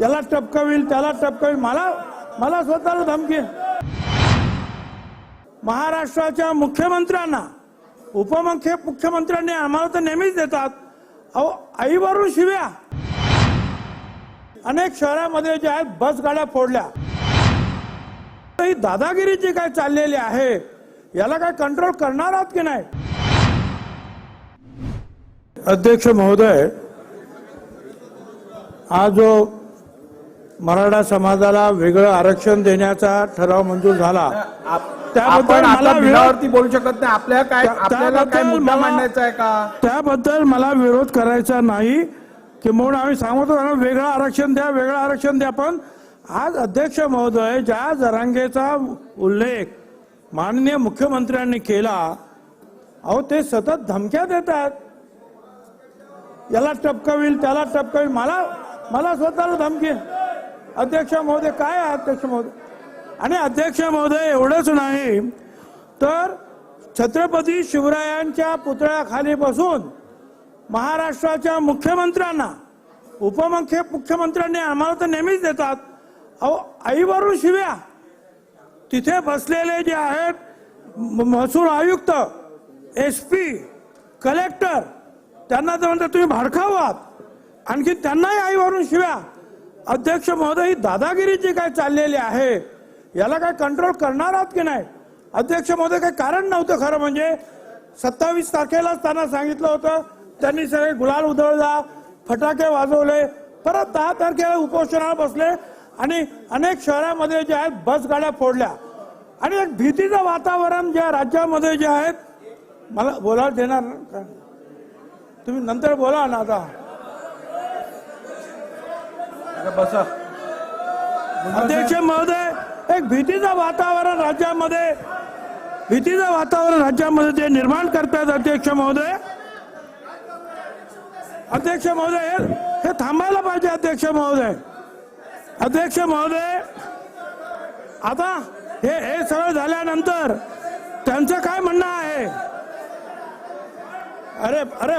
याला टपकविल त्याला टपकविल मला मला स्वतःला धमकी. महाराष्ट्राच्या मुख्यमंत्र्यांना उपमुख्य मुख्यमंत्र्यांनी आम्हाला तर नेहमीच देतात. अहो आईवरून शिव्या. अनेक शहरामध्ये जे आहेत बस गाड्या फोडल्या. ही दादागिरी जी काय चाललेली आहे याला काय कंट्रोल करणार आहात की नाही? अध्यक्ष महोदय आज जो मराठा समाजाला वेगळं आरक्षण देण्याचा ठराव मंजूर झाला. त्याबद्दल मला आता विरोध- बिलावरती बोलू शकत नाही. आपल्याला काय आपल्याला काय मुद्दा मांडायचा आहे का? त्याबद्दल मला विरोध करायचा नाही. की म्हणून आम्ही सांगतो वेगळं आरक्षण द्या वेगळं आरक्षण द्या. पण आज अध्यक्ष महोदय ज्या जरांगेचा उल्लेख माननीय मुख्यमंत्र्यांनी केला अहो ते सतत धमक्या देतात. याला टपकविल त्याला टपकविल. मला मला स्वतःला धमकी. अध्यक्ष महोदय काय आहे अध्यक्ष महोदय? आणि अध्यक्ष महोदय एवढंच नाही. तर छत्रपती शिवरायांच्या पुतळ्याखाली बसून महाराष्ट्राच्या मुख्यमंत्र्यांना उपमुख्य मुख्यमंत्र्यांनी आम्हाला तर नेहमीच देतात अहो आईवरून शिव्या. तिथे बसलेले जे आहेत म- महसूल आयुक्त एस पी कलेक्टर त्यांना तर म्हणतात तुम्ही भडकावात. आणखी त्यांनाही आईवरून शिव्या. अध्यक्ष महोदय ही दादागिरी जी काय चाललेली आहे याला काय कंट्रोल करणार आहात की नाही? अध्यक्ष महोदय काही कारण नव्हतं खरं म्हणजे. सत्तावीस तारखेलाच त्यांना सांगितलं होतं त्यांनी सगळे गुलाल उधळला फटाके वाजवले परत दहा तारखेला उपोषणाला बसले आणि अनेक शहरामध्ये जे आहेत बसगाड्या फोडल्या. आणि एक भीतीचं वातावरण ज्या राज्यामध्ये जे आहेत मला बोलायला देणार तुम्ही नंतर बोला ना आता. बसा. अध्यक्ष महोदय एक भीतीचं वातावरण राज्यामध्ये भीतीचं वातावरण राज्यामध्ये ते निर्माण करतात अध्यक्ष महोदय अध्यक्ष महोदय हे थांबायला पाहिजे अध्यक्ष महोदय. अध्यक्ष महोदय आता हे हे सगळं झाल्यानंतर त्यांचं काय म्हणणं आहे? अरे अरे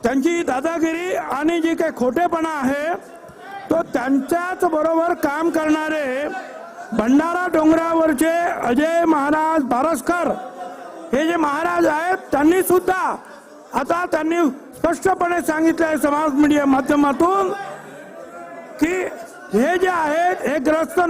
त्यांची दादागिरी आणि जी काही खोटेपणा आहे तो त्यांच्याच बरोबर काम करणारे भंडारा डोंगरावरचे अजय महाराज बारसकर हे जे महाराज आहेत त्यांनी सुद्धा आता त्यांनी स्पष्टपणे सांगितलं आहे समाज मीडिया माध्यमातून की हे जे आहेत हे ग्रस्त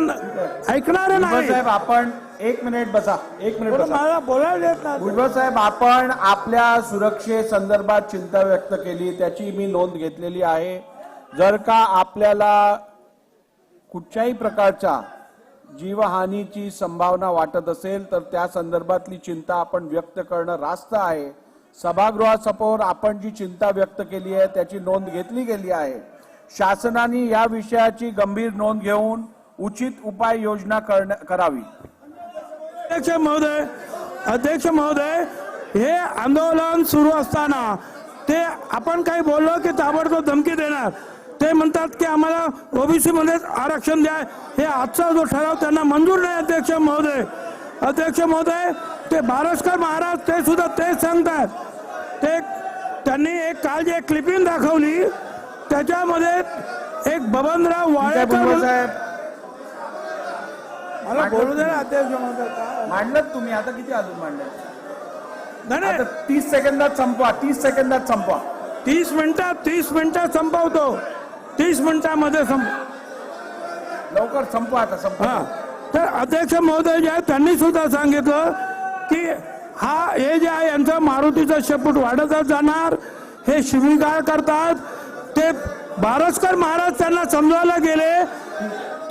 ऐकणारे नाही आपण एक मिनिट बसा एक मिनिट बसा. मला बोलायला देत नाही. भुजबळ साहेब आपण आपल्या सुरक्षे संदर्भात चिंता व्यक्त केली त्याची मी नोंद घेतलेली आहे. जर का आपल्याला कुठच्याही प्रकारच्या जीवहानीची संभावना वाटत असेल तर त्या संदर्भातली चिंता आपण व्यक्त करणं रास्त आहे. सभागृहासमोर आपण जी चिंता व्यक्त केली आहे त्याची नोंद घेतली गेली आहे. शासनाने या विषयाची गंभीर नोंद घेऊन उचित उपाययोजना करण्या- करावी. अध्यक्ष महोदय अध्यक्ष महोदय हे आंदोलन सुरू असताना ते आपण काही बोललो की ताबडतोब धमकी देणार. ते म्हणतात की आम्हाला ओबीसी मध्ये आरक्षण द्या. हे आजचा जो ठराव त्यांना मंजूर नाही अध्यक्ष महोदय. अध्यक्ष महोदय ते बारसकर महाराज ते सुद्धा तेच सांगतात. ते त्यांनी एक काल जे क्लिपिंग दाखवली. त्याच्यामध्ये एक बबनराव वाळेकर मला बोलू दे ना अध्यक्ष महोदय काय? मांडलं तुम्ही. आता किती अजून मांडलं? नाही तीस सेकंदात संपवा तीस सेकंदात संपवा. तीस मिनिटात तीस मिनिटात संपवतो. तीस मिनिटामध्ये संप लवकर संपवा आता संपवा. हा. तर अध्यक्ष महोदय जे आहेत त्यांनी सुद्धा सांगितलं की हा हे जे आहे यांचं मारुतीचं शेपूट वाढतच जाणार. हे शिवीगाळ करतात. ते बारसकर महाराज त्यांना समजायला गेले.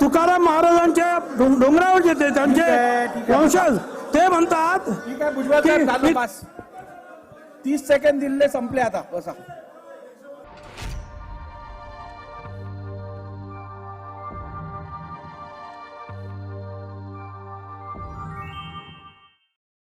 तुकाराम महाराजांच्या डोंगरावर येते त्यांचे. वंशज ते म्हणतात ठीक आहे भुजबळ तीस सेकंद दिले संपले आता बसा